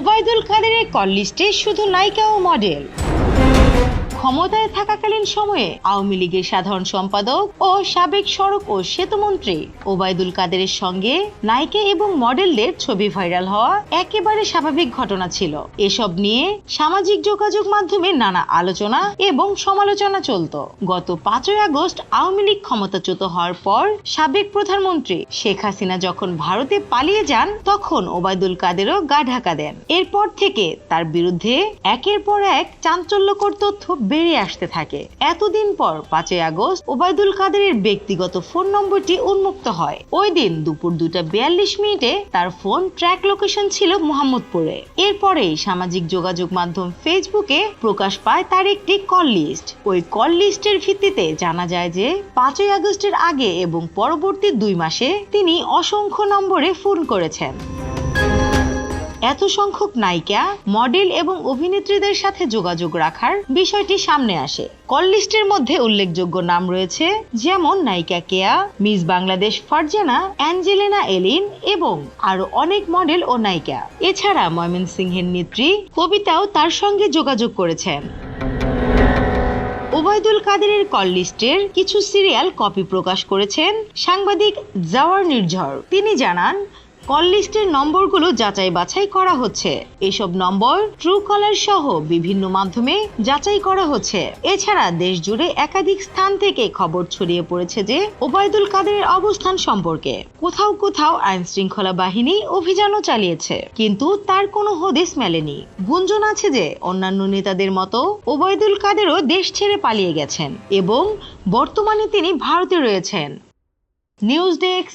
ওবায়দুল কাদেরের কল শুধু নায়িকা ও মডেল। ক্ষমতায় থাকাকালীন সময়ে আওয়ামী লীগের সাধারণ সম্পাদক ও সাবেক সড়ক ও সেতুমন্ত্রী ওবায়দুল কাদেরের সঙ্গে নায়িকা এবং মডেলদের ছবি ভাইরাল হওয়া একেবারে স্বাভাবিক ঘটনা ছিল। এসব নিয়ে সামাজিক যোগাযোগ মাধ্যমে নানা আলোচনা এবং সমালোচনা চলত। গত পাঁচই আগস্ট আওয়ামী লীগ ক্ষমতাচ্যুত হওয়ার পর সাবেক প্রধানমন্ত্রী শেখ হাসিনা যখন ভারতে পালিয়ে যান, তখন ওবায়দুল কাদেরও গা ঢাকা দেন। এরপর থেকে তার বিরুদ্ধে একের পর এক চাঞ্চল্যকর তথ্য বেরিয়ে আসতে থাকে। এতদিন পর পাঁচই আগস্ট ওবায়দুল কাদেরের ব্যক্তিগত ফোন নম্বরটি উন্মুক্ত হয়। ওই দিন দুপুর দুটা বিয়াল্লিশ মিনিটে তার ফোন ট্র্যাক লোকেশন ছিল মোহাম্মদপুরে। এরপরেই সামাজিক যোগাযোগ মাধ্যম ফেসবুকে প্রকাশ পায় তার একটি কল লিস্ট। ওই কল লিস্টের ভিত্তিতে জানা যায় যে, পাঁচই আগস্টের আগে এবং পরবর্তী দুই মাসে তিনি অসংখ্য নম্বরে ফোন করেছেন। এত সংখ্যক নায়িকা, মডেল এবং অভিনেত্রীদের সাথে যোগাযোগ রাখার বিষয়টি সামনে আসে। কল লিস্টের মধ্যে উল্লেখযোগ্য নাম রয়েছে, যেমন নায়িকা Keya, Miss Bangladesh Farzana, Angelina Elin এবং আরও অনেক মডেল ও নায়িকা। এছাড়া ময়মনসিংহের নেত্রী কবিতাও তার সঙ্গে যোগাযোগ করেছেন। ওবায়দুল কাদেরের কল লিস্টের কিছু সিরিয়াল কপি প্রকাশ করেছেন সাংবাদিক জাওয়ার নির্ঝর। তিনি জানান কল লিস্টের নম্বরগুলো যাচাই বাছাই করা হচ্ছে। এসব নম্বর ট্রু কলার সহ বিভিন্ন মাধ্যমে যাচাই করা হচ্ছে। এছাড়া দেশ জুড়ে একাধিক স্থান থেকে খবর ছড়িয়ে পড়েছে যে ওবায়দুল কাদেরের অবস্থান সম্পর্কে। কোথাও কোথাও আইন শৃঙ্খলা বাহিনী অভিযানও চালিয়েছে, কিন্তু তার কোনো হদিস মেলেনি। গুঞ্জন আছে যে অন্যান্য নেতাদের মতো ওবায়দুল কাদেরও দেশ ছেড়ে পালিয়ে গেছেন এবং বর্তমানে তিনি ভারতে রয়েছেন। News desk